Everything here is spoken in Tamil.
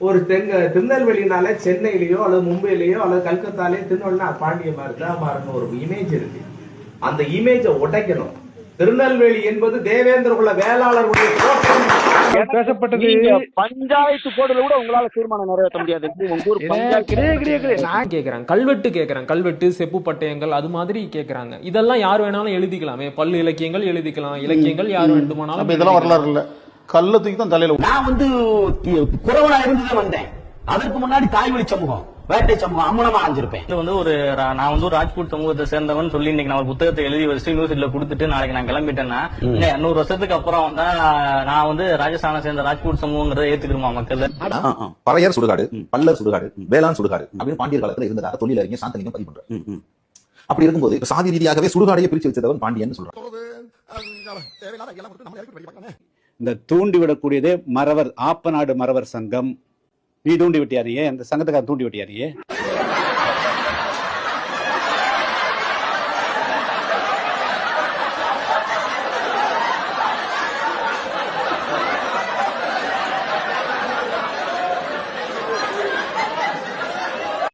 ஒரு தெங்க திருநெல்வேலினால சென்னையிலயோ அல்லது மும்பையிலயோ அல்லது கல்கத்தாலயோ திருநெல்வேலினா பாண்டிய மாதிரி தான் மாறணும் ஒரு இமேஜ் இருக்கு. அந்த இமேஜை உடைக்கணும். திருநெல்வேலி என்பது தேவேந்திர குல வேளாளர்களுடைய தோற்றம். பேசப்பட்டது. பஞ்சாயத்து போர்டுல கூட உங்களால தீர்மானம் நிறைவேற்ற முடியாது. நான் கேக்குறேன். கல்வெட்டு கேக்குறேன். கல்வெட்டு செப்பு பட்டயங்கள் அது மாதிரி கேக்குறாங்க. இதெல்லாம் யார் வேணாலும் எழுதிக்கலாமே. பல்லு இலக்கியங்கள் எழுதிக்கலாம். இலக்கியங்கள் யார் அப்ப வேண்டுமானாலும் இதெல்லாம். வரலாறு இல்ல. கல்ல தூக்கி தான் தலையில நான் வந்து குறவனா இருந்துதான் வந்தேன். அதற்கு முன்னாடி தாய்மொழி சமூகம் வேட்டை சமூகம் அம்மனமா அடைஞ்சிருப்பேன் இது வந்து ஒரு நான் வந்து ஒரு ராஜ்பூட் சமூகத்தை சேர்ந்தவன் சொல்லி இன்னைக்கு நான் ஒரு புத்தகத்தை எழுதி வச்சுட்டு யூனிவர்சிட்டியில கொடுத்துட்டு நாளைக்கு நான் கிளம்பிட்டேன்னா இன்னும் இருநூறு வருஷத்துக்கு அப்புறம் தான் நான் வந்து ராஜஸ்தானை சேர்ந்த ராஜ்பூட் சமூகங்கிறத ஏத்துக்கிறோமா மக்கள்? பறையர் சுடுகாடு பல்லர் சுடுகாடு வேளாண் சுடுகாடு அப்படின்னு பாண்டியர் காலத்துல இருந்ததாக தொழிலறிஞர் சாந்தலிங்கம் பதிவு பண்றாரு. அப்படி இருக்கும்போது இப்ப சாதி ரீதியாகவே சுடுகாடையே பிரிச்சு வச்சதவன் பாண்டியன் சொல்றான். இந்த தூண்டி விடக்கூடியதே மறவர் ஆப்பநாடு மறவர் சங்கம். நீ தூண்டி விட்டியாரியே அந்த சங்கத்துக்காக தூண்டி விட்டியாரியே